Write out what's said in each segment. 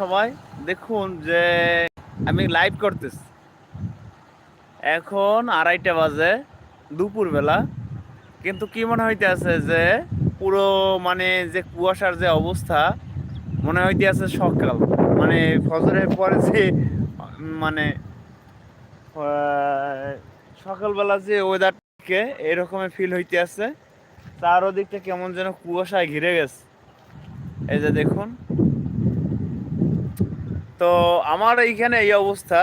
সবাই দেখুন যে আমি লাইভ করতেছি। এখন আড়াইটা বাজে, দুপুরবেলা। কিন্তু কি মনে হইতে আছে যে পুরো মানে যে কুয়াশার যে অবস্থা, মনে হইতে আছে সকাল। মানে ফজরের পরে যে মানে সকালবেলা যে ওয়েদারকে এরকমের ফিল হইতে আছে তার ওদিকটা কেমন যেন কুয়াশায় ঘিরে গেছে। এই যে দেখুন। তো আমার এইখানে এই অবস্থা।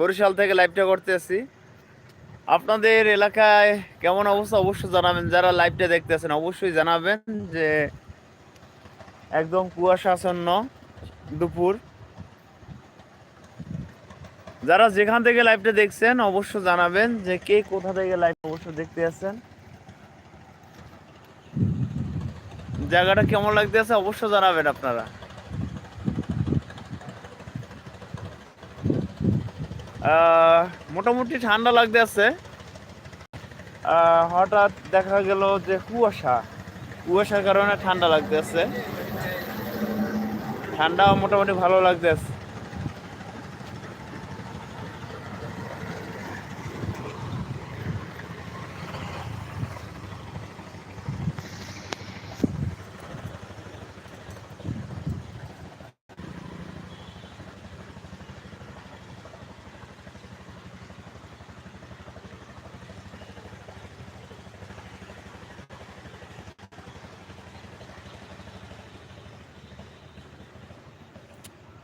বরিশাল থেকে লাইভটা করতেছি। আপনাদের এলাকায় কেমন অবস্থা? অবশ্যই জানাবেন। যারা লাইভটা দেখতেছেন, অবশ্যই জানাবেন যে একদম কুয়াশাচ্ছন্ন দুপুর। যারা যেখান থেকে লাইভটা দেখছেন অবশ্য জানাবেন যে কে কোথা থেকে লাইভ অবশ্য দেখতে আছেন জায়গাটা কেমন লাগতেছে অবশ্য জানাবেন আপনারা। মোটামুটি ঠান্ডা লাগতে আছে। হঠাৎ দেখা গেল যে কুয়াশা। কুয়াশার কারণে ঠান্ডা লাগতে আছে। ঠান্ডা মোটামুটি ভালো লাগতে আছে।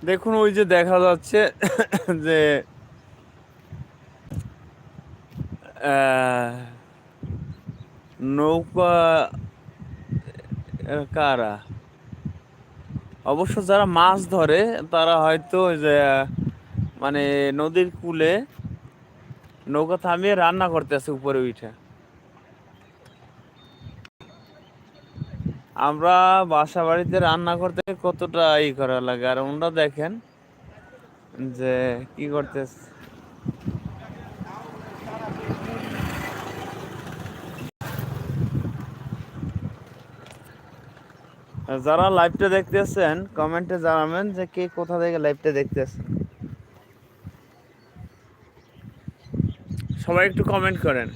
দেখুন, ওই যে দেখা যাচ্ছে যে নৌকা কারা? অবশ্য যারা মাছ ধরে, তারা হয়তো যে মানে নদীর কূলে নৌকা থামিয়ে রান্না করতেছে উপরে উঠে। আমরা বাসা বাড়িতে রান্না করতে কতটা ই করা লাগে? আর ওনারা দেখেন যে কি করতেছে। যারা লাইভটা দেখতেছেন কমেন্টে জানাবেন যে কে কোথা থেকে লাইভটা দেখতেছেন সবাই একটু কমেন্ট করেন।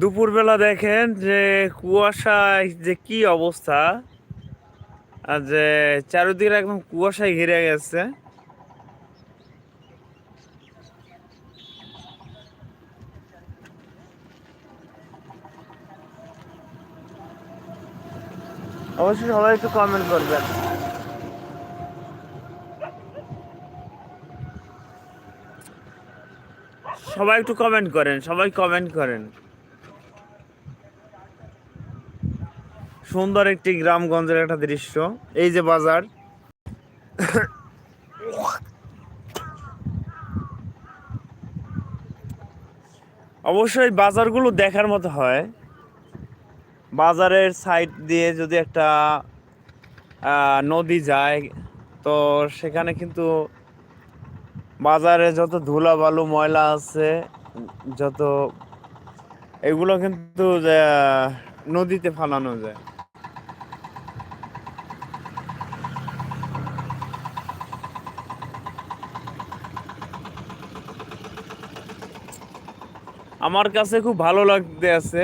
দুপুরবেলা দেখেন যে কুয়াশায় যে কি অবস্থা, আর যে চারিদিকে একদম কুয়াশায় ঘিরে গেছে। অবশ্যই সবাই একটু কমেন্ট করবেন। সবাই একটু কমেন্ট করেন, সবাই কমেন্ট করেন। সুন্দর একটি গ্রামগঞ্জের একটা দৃশ্য। এই যে বাজার। অবশ্যই বাজারগুলো দেখার মতো হয়। বাজারের সাইড দিয়ে যদি একটা নদী যায়, তো সেখানে কিন্তু বাজারে যত ধুলা বালু ময়লা আছে, যত, এগুলো কিন্তু নদীতে ফালানো যায়। আমার কাছে খুব ভালো লাগতে আছে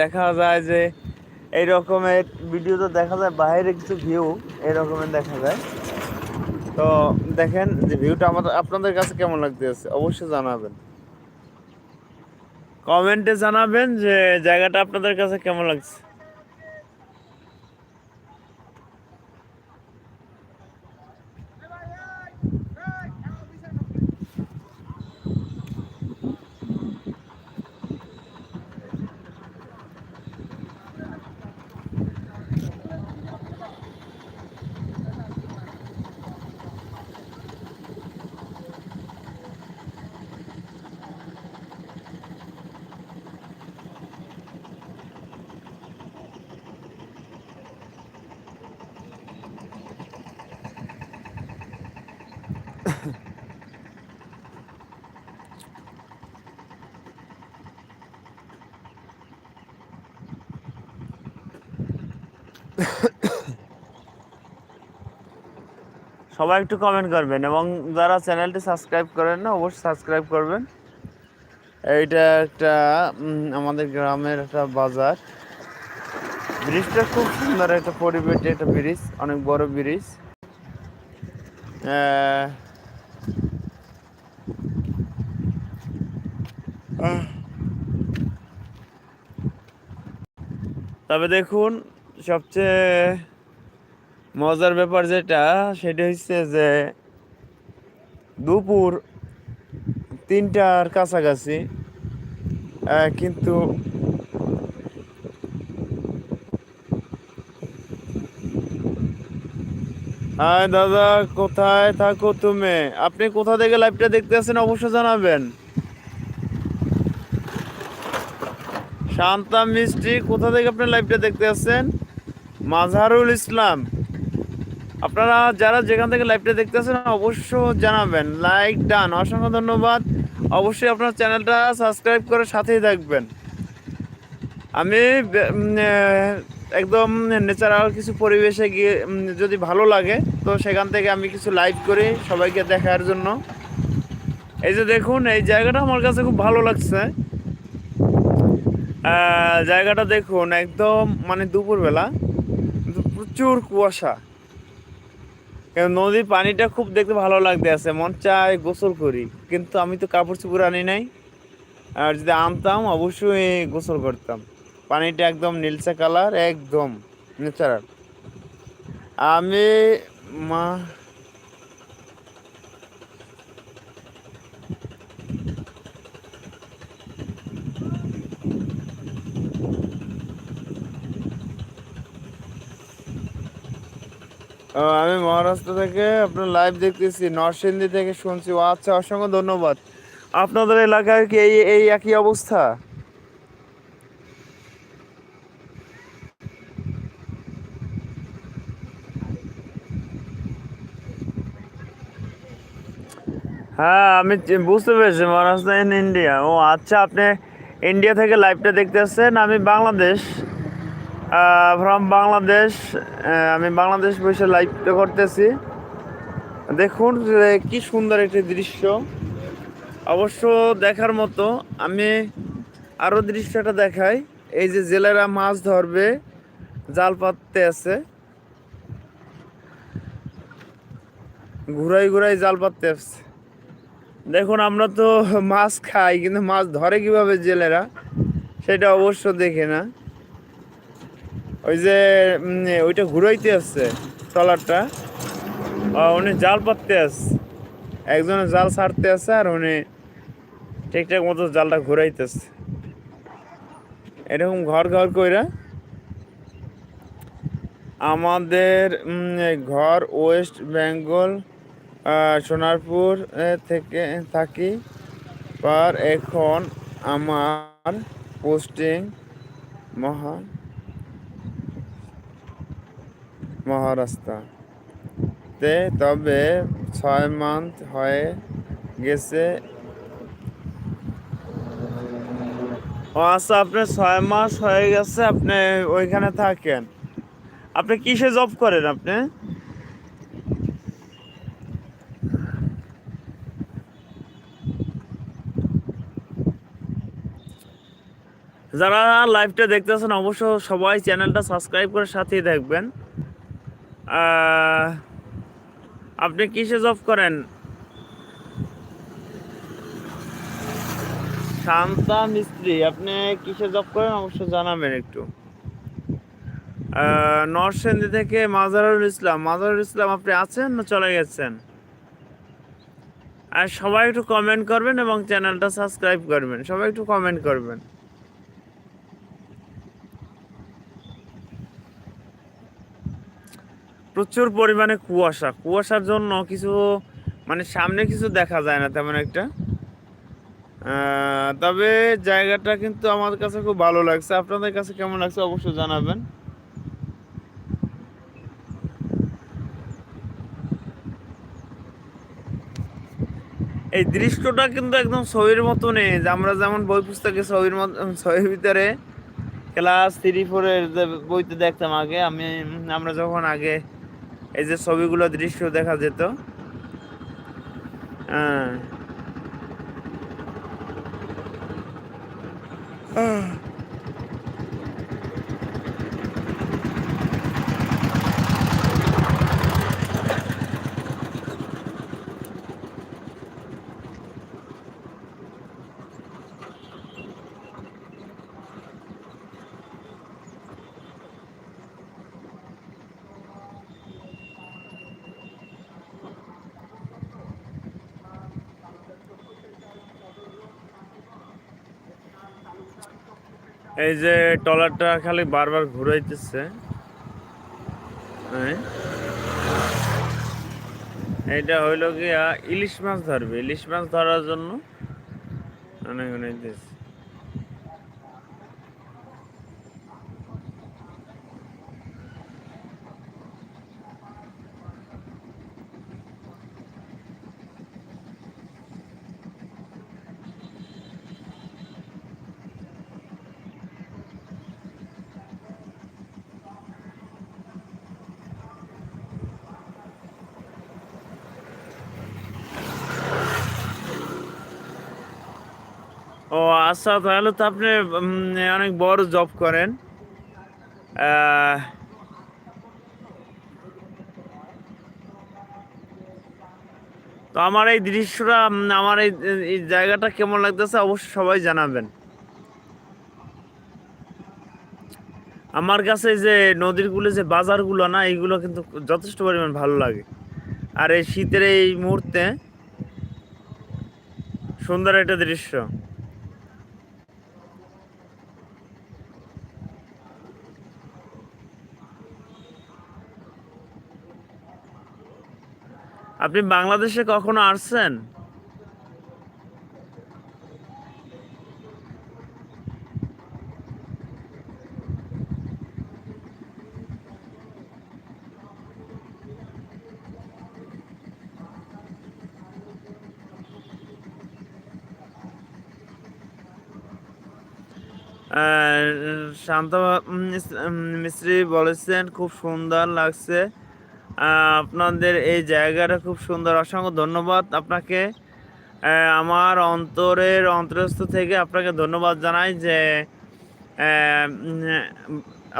দেখা যায় যে এই রকমের ভিডিও তো দেখা যায়, বাইরে কিছু ভিউ এই রকমের দেখা যায়। তো দেখেন যে ভিউটা আমাদের, আপনাদের কাছে কেমন লাগতে আছে, অবশ্যই জানাবেন। কমেন্টে জানাবেন যে জায়গাটা আপনাদের কাছে কেমন লাগছে। সবাই একটু কমেন্ট করবেন এবং যারা চ্যানেলটি সাবস্ক্রাইব করেন না, অবশ্যই সাবস্ক্রাইব করবেন। এইটা একটা আমাদের গ্রামের একটা বাজার। ব্রিজটা খুব সুন্দর একটা পরিবেশ একটা ব্রিজ, অনেক বড় ব্রিজ। তবে দেখুন, সবচেয়ে মজার ব্যাপার যেটা, সেটা হচ্ছে যে দুপুর তিনটার কাছাকাছি কিন্তু হাই দাদা, কোথায় থাকো তুমি? আপনি কোথা থেকে লাইভটা দেখতে আছেন অবশ্যই জানাবেন। শান্তা মিষ্টি, কোথা থেকে আপনি লাইভটা দেখতে আছেন? মাঝহারুল ইসলাম। আপনারা যারা যেখান থেকে লাইভটা দেখতে আছেন অবশ্যই জানাবেন। লাইক ডান অসংখ্য ধন্যবাদ। অবশ্যই আপনার চ্যানেলটা সাবস্ক্রাইব করে সাথেই থাকবেন। আমি একদম ন্যাচারাল কিছু পরিবেশে গিয়ে যদি ভালো লাগে, তো সেখান থেকে আমি কিছু লাইভ করি সবাইকে দেখার জন্য। এই যে দেখুন, এই জায়গাটা আমার কাছে খুব ভালো লাগছে। জায়গাটা দেখুন, একদম মানে দুপুরবেলা, প্রচুর কুয়াশা। নদীর পানিটা খুব দেখতে ভালো লাগতে আছে, মন চায় গোসল করি। কিন্তু আমি তো কাপড় চোপড় আনি নাই। আর যদি আনতাম, অবশ্যই গোসল করতাম। পানিটা একদম নীলচা কালার, একদম ন্যাচারাল আমি মা আমি মহারাষ্ট্র থেকে, আপনার লাইভ দেখতেছি, নরসিংদী থেকে শুনছি। ও আচ্ছা অসংখ্য ধন্যবাদ। আপনাদের এলাকায় কি এই এই একই অবস্থা? হ্যাঁ আমি বুঝতে পেরেছি, মহারাষ্ট্র ইন ইন্ডিয়া। ও আচ্ছা আপনি ইন্ডিয়া থেকে লাইভটা দেখতে আসছেন, আমি বাংলাদেশ। ফ্রম বাংলাদেশ আমি বাংলাদেশ বসে লাইভটা করতেছি। দেখুন কি সুন্দর একটি দৃশ্য। অবশ্য দেখার মতো আমি আরও দৃশ্যটা দেখাই। এই যে জেলেরা মাছ ধরবে, জাল পাততে আছে। ঘুরাই ঘুরাই জাল পাততে আছে দেখুন, আমরা তো মাছ খাই, কিন্তু মাছ ধরে কীভাবে জেলেরা? সেটা অবশ্য দেখে না। ওই যে ওইটা ঘুরাইতে আসছে, ট্রলারটা। উনি জাল পাততে আসছে। একজনে জাল ছাড়তে আছে আর উনি ঠিকঠাক মতো জালটা ঘুরাইতেছে এরকম ঘর ঘর কইরা আমাদের ঘর ওয়েস্ট বেঙ্গল সোনারপুর থেকে থাকি। আর এখন আমার পোস্টিং মহা মহারাষ্ট্র তে তবে ছয় মান্থ হয়ে গেছে। ও আচ্ছা আপনার ছয় মাস হয়ে গেছে, আপনি ওইখানে থাকেন। আপনি কিসে জব করেন আপনি? যারা লাইভটা দেখতেছেন অবশ্য সবাই চ্যানেলটা সাবস্ক্রাইব করে সাথেই দেখবেন আপনি কিসে জব করেন? শান্তা মিস্ত্রি আপনি কিসে জব করেন? অবশ্যই জানাবেন একটু। আহ, নরসিংদী থেকে মাজারুল ইসলাম। মাজারুল ইসলাম আপনি আছেন না চলে গেছেন? আর সবাই একটু কমেন্ট করবেন এবং চ্যানেলটা সাবস্ক্রাইব করবেন। সবাই একটু কমেন্ট করবেন। প্রচুর পরিমাণে কুয়াশা। কুয়াশার জন্য কিছু মানে সামনে কিছু দেখা যায় না তেমন একটা। তবে জায়গাটা কিন্তু আমার কাছে খুব ভালো লাগছে। আপনাদের কাছে কেমন লাগছে অবশ্যই জানাবেন। এই দৃশ্যটা কিন্তু একদম ছবির মতো নেই যে আমরা যেমন বই পুস্তকে ছবির মতো, ছবির ভিতরে ক্লাস থ্রি ফোরের বইতে দেখতাম আগে, আমি, আমরা যখন আগে এই যে ছবিগুলো দৃশ্য দেখা যেত। হ্যাঁ এই যে ট্রলারটা খালি বারবার ঘুরাইতেছে। এইটা হইল গিয়া ইলিশ মাছ ধরবে। ইলিশ মাছ ধরার জন্য অনেক অনেক দিস ও আচ্ছা তাহলে তো আপনি অনেক বড় জব করেন। তো আমার এই দৃশ্যটা আমার এই জায়গাটা কেমন লাগতেছে অবশ্যই সবাই জানাবেন। আমার কাছে যে নদীর যে বাজারগুলো না, এইগুলো কিন্তু যথেষ্ট পরিমাণ ভালো লাগে। আর এই শীতের এই মুহূর্তে সুন্দর একটা দৃশ্য। আপনি বাংলাদেশে কখনো আসছেন? শান্ত মিস- মিস্ত্রি বলেছেন খুব সুন্দর লাগছে। আপনাদের এই জায়গাটা খুব সুন্দর। অসংখ্য ধন্যবাদ আপনাকে। আমার অন্তরের অন্তরস্থ থেকে আপনাকে ধন্যবাদ জানাই যে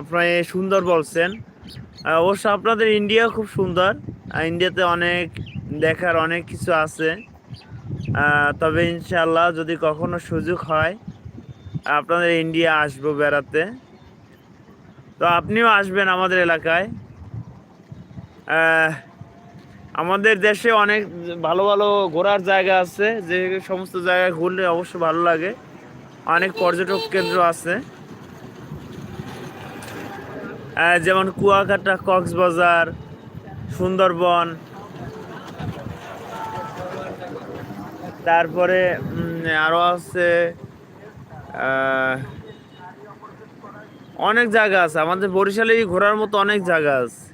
আপনি সুন্দর বলছেন। অবশ্য আপনাদের ইন্ডিয়া খুব সুন্দর। ইন্ডিয়াতে অনেক দেখার অনেক কিছু আছে। তবে ইনশাল্লাহ যদি কখনো সুযোগ হয়, আপনাদের ইন্ডিয়া আসব বেড়াতে। তো আপনিও আসবেন আমাদের এলাকায়। আমাদের দেশে অনেক ভালো ভালো ঘোরার জায়গা আছে, যে সমস্ত জায়গায় ঘুরলে অবশ্য ভালো লাগে। অনেক পর্যটক কেন্দ্র আছে। যেমন কুয়াকাটা, কক্সবাজার, সুন্দরবন। তারপরে আরও আছে অনেক জায়গা আছে। আমাদের বরিশালে ঘোরার মতো অনেক জায়গা আছে।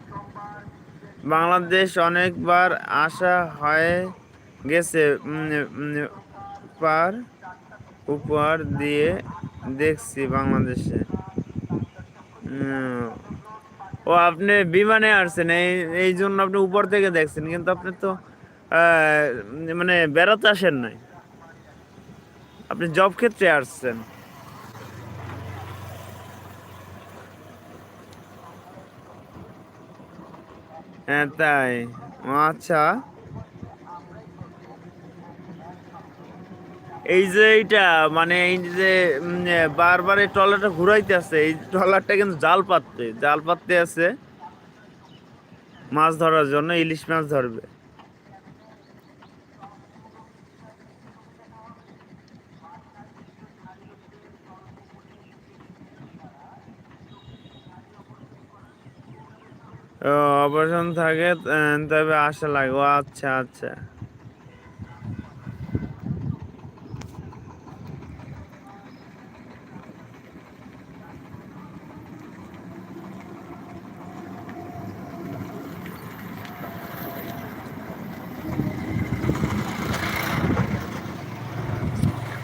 বাংলাদেশ অনেকবার আসা হয়ে গেছে। পার উপহার দিয়ে দেখছি বাংলাদেশে। ও, আপনি বিমানে আসছেন। এই এই জন্য আপনি উপর থেকে দেখছেন, কিন্তু আপনি তো মানে বেড়াতে আসেন নাই। আপনি জব ক্ষেত্রে আসছেন। হ্যাঁ তাই। আচ্ছা। এই যে এইটা মানে এই যে বারবার এই ট্রলারটা ঘুরাইতে আছে, এই ট্রলারটা কিন্তু জাল পাততে জাল পাততে আছে মাছ ধরার জন্য, ইলিশ মাছ ধরবে। অপারেশন থাকে তবে আশা লাগে। ও আচ্ছা আচ্ছা।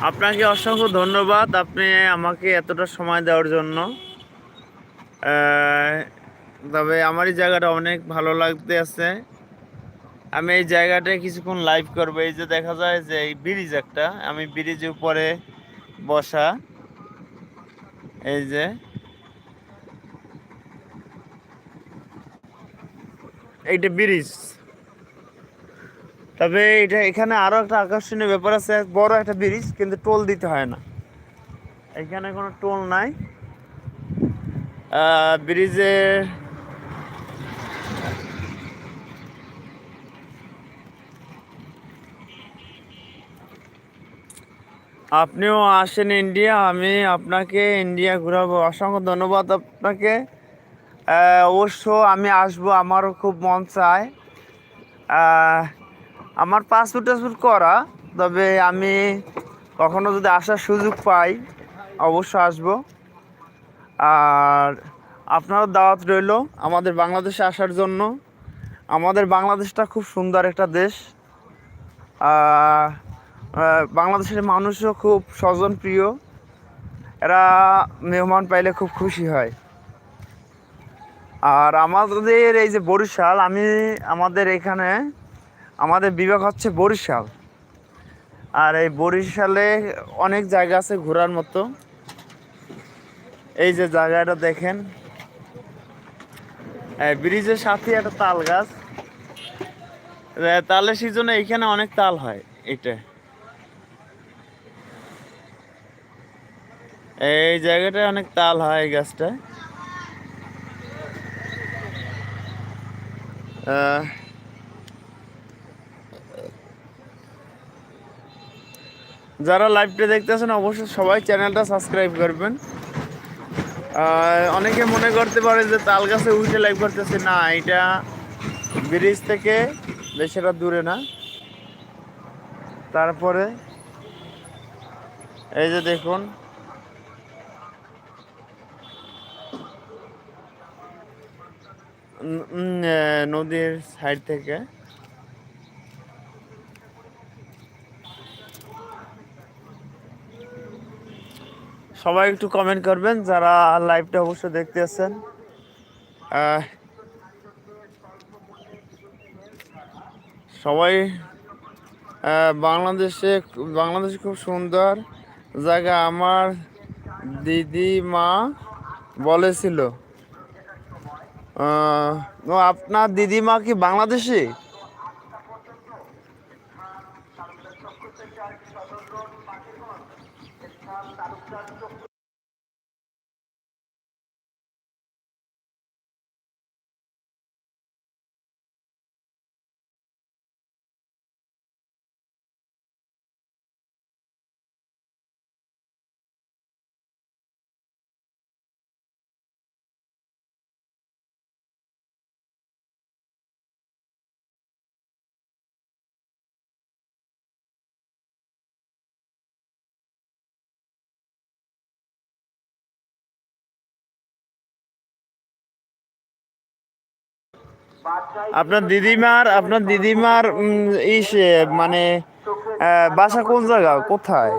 আপনাকে অসংখ্য ধন্যবাদ। আপনি আমাকে এতটা সময় দেওয়ার জন্য। তবে আমার এই জায়গাটা অনেক ভালো লাগতে আছে। আমি এই জায়গাটায় কিছুক্ষণ লাইভ করব। এই যে দেখা যায় যে এই ব্রিজ একটা, আমি ব্রিজের উপরে বসা। এই যে। এইটা ব্রিজ তবে এটা এখানে আরও একটা আকর্ষণীয় ব্যাপার আছে, বড় একটা ব্রিজ কিন্তু টোল দিতে হয় না। এখানে কোনো টোল নাই। ব্রিজের আপনিও আসেন ইন্ডিয়া, আমি আপনাকে ইন্ডিয়া ঘুরাবো। অসংখ্য ধন্যবাদ আপনাকে। অবশ্য আমি আসব, আমারও খুব মন চায়। আমার পাসপোর্ট টাসপোর্ট করা, তবে আমি কখনো যদি আসার সুযোগ পাই, অবশ্য আসব। আর আপনারও দাওয়াত রইল আমাদের বাংলাদেশে আসার জন্য। আমাদের বাংলাদেশটা খুব সুন্দর একটা দেশ। বাংলাদেশের মানুষও খুব স্বজন প্রিয় এরা মেহমান পাইলে খুব খুশি হয়। আর আমাদের এই যে বরিশাল, আমি আমাদের এখানে, আমাদের বিভাগ হচ্ছে বরিশাল। আর এই বরিশালে অনেক জায়গা আছে ঘোরার মতো। এই যে জায়গাটা দেখেন। ব্রিজের সাথে একটা তাল গাছ। তালের সিজনে এখানে অনেক তাল হয়, এটা। এই জায়গাটায় অনেক তাল হয় এই গাছটায় যারা লাইভটা দেখতেছেন, অবশ্যই সবাই চ্যানেলটা সাবস্ক্রাইব করবেন। অনেকে মনে করতে পারে যে তাল গাছে উঠে লাইভ করতেছে। না, এটা ব্রিজ থেকে বেশিটা দূরে না। তারপরে এই যে দেখুন নদীর সাইড থেকে। সবাই একটু কমেন্ট করবেন যারা লাইভটা অবশ্যই দেখতে আছেন। সবাই বাংলাদেশে বাংলাদেশ খুব সুন্দর জায়গা। আমার দিদিমা বলেছিল আহ, ও আপনার দিদিমা কি বাংলাদেশি? আপনার দিদিমার আপনার দিদিমার ইস মানে বাসা কোন জায়গা? কোথায়?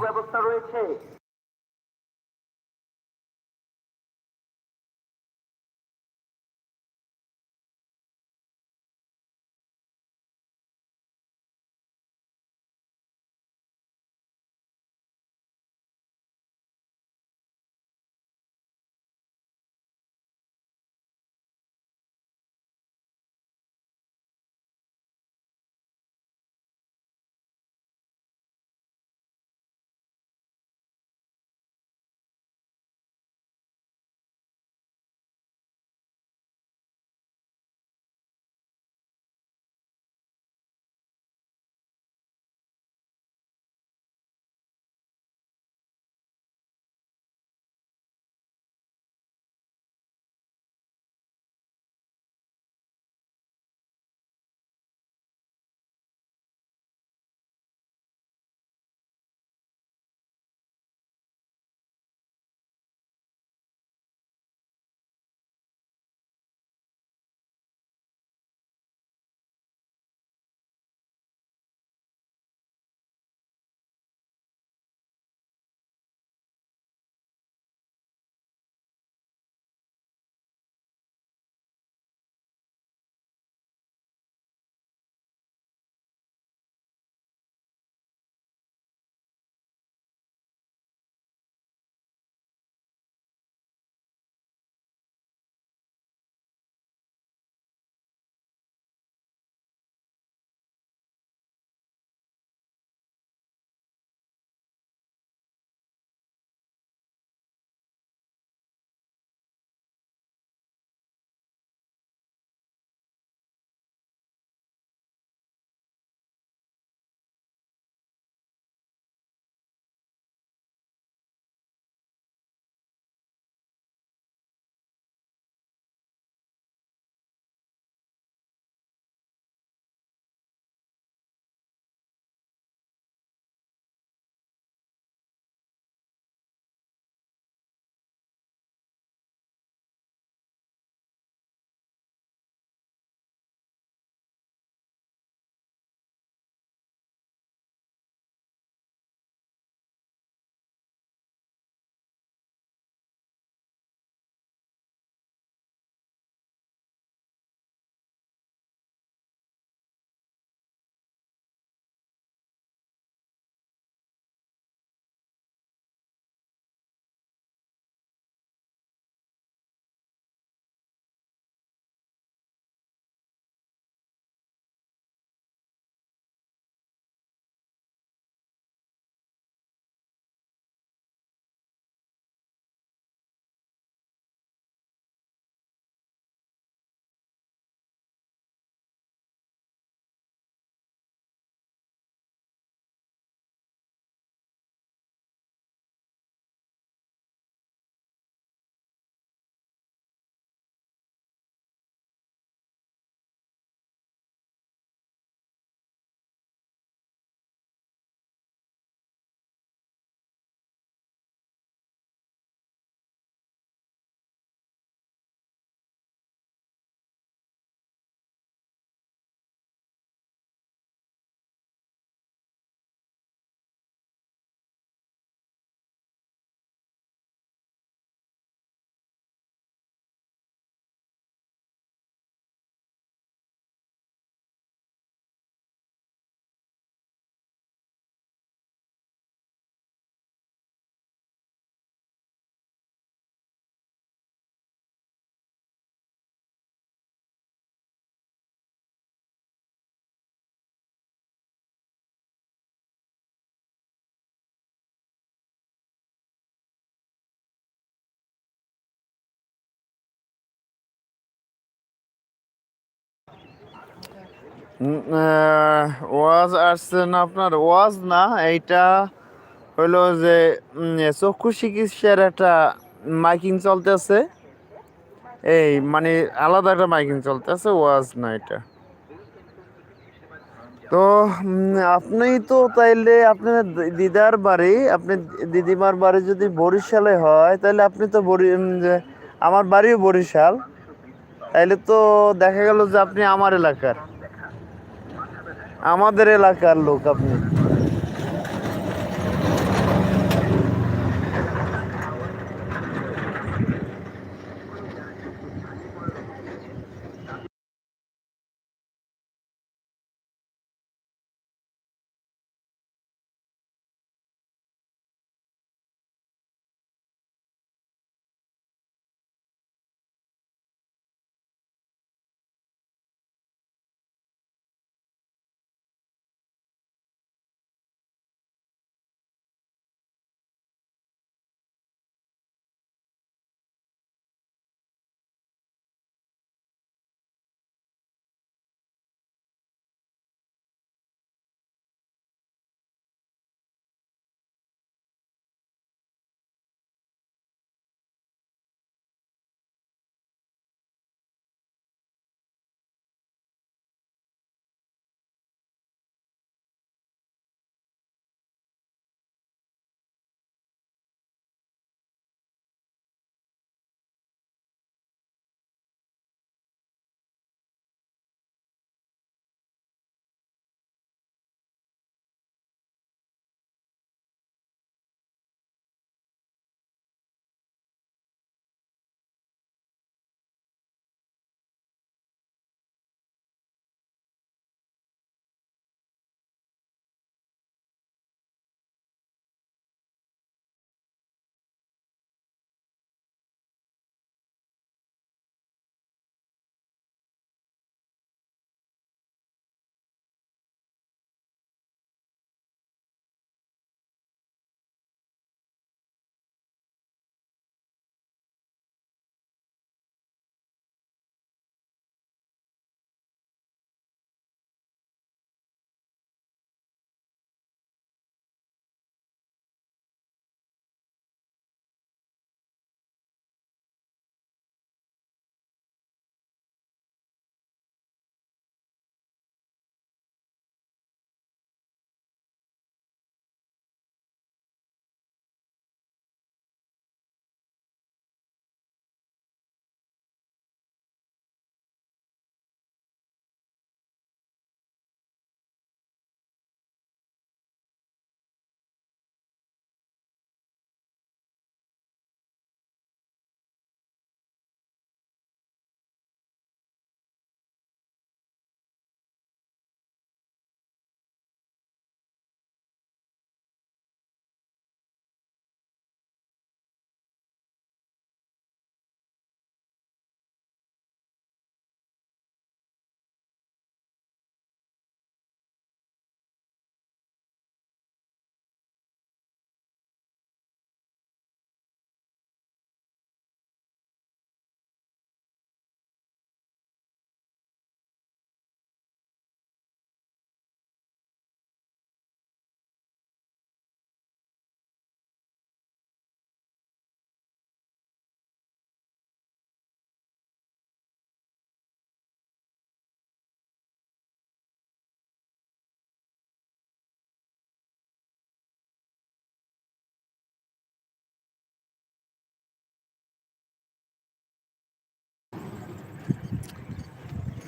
ওয়াজ আসছে না আপনার? ওয়াজ না, এইটা হইল যে চক্ষু চিকিৎসার একটা মাইকিং চলতেছে। এই মানে আলাদা একটা মাইকিং চলতেছে, ওয়াজ না এটা। তো আপনি তো তাইলে আপনার দিদার বাড়ি, আপনি দিদিমার বাড়ি যদি বরিশালে হয় তাহলে আপনি তো বরি আমার বাড়িও বরিশাল। তাইলে তো দেখা গেল যে আপনি আমার এলাকার। আমাদের এলাকার লোক আপনি।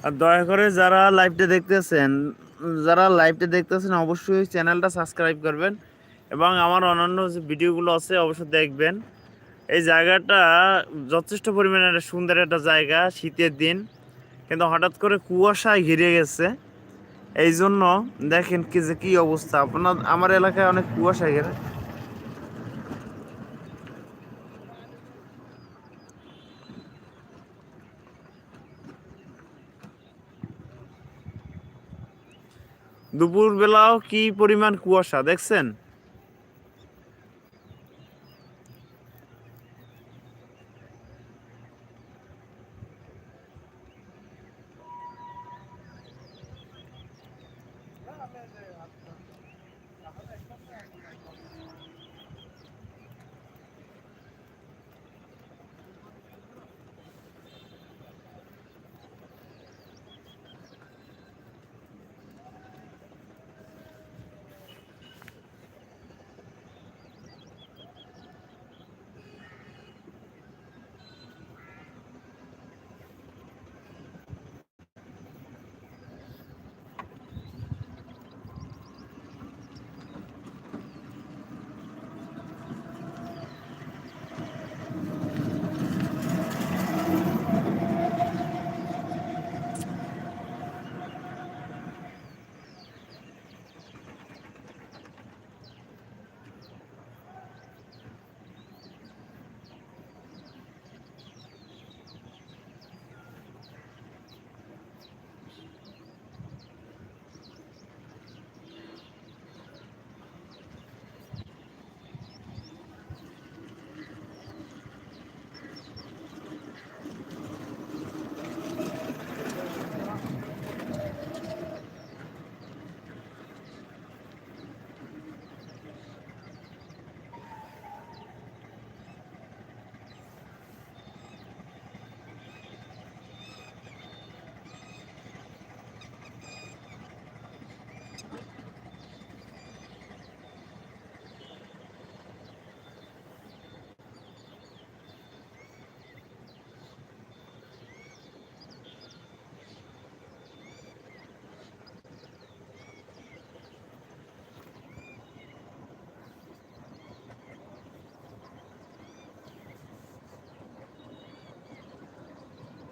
আর দয়া করে যারা লাইভটা দেখতেছেন, যারা লাইভটা দেখতেছেন, অবশ্যই চ্যানেলটা সাবস্ক্রাইব করবেন এবং আমার অন্যান্য যে ভিডিওগুলো আছে, অবশ্যই দেখবেন। এই জায়গাটা যথেষ্ট পরিমাণে একটা সুন্দর একটা জায়গা, শীতের দিন। কিন্তু হঠাৎ করে কুয়াশায় ঘিরে গেছে। এই জন্য দেখেন কি যে কী অবস্থা। আপনার, আমার এলাকায় অনেক কুয়াশা ঘিরে। দুপুরবেলাও কি পরিমাণ কুয়াশা দেখছেন?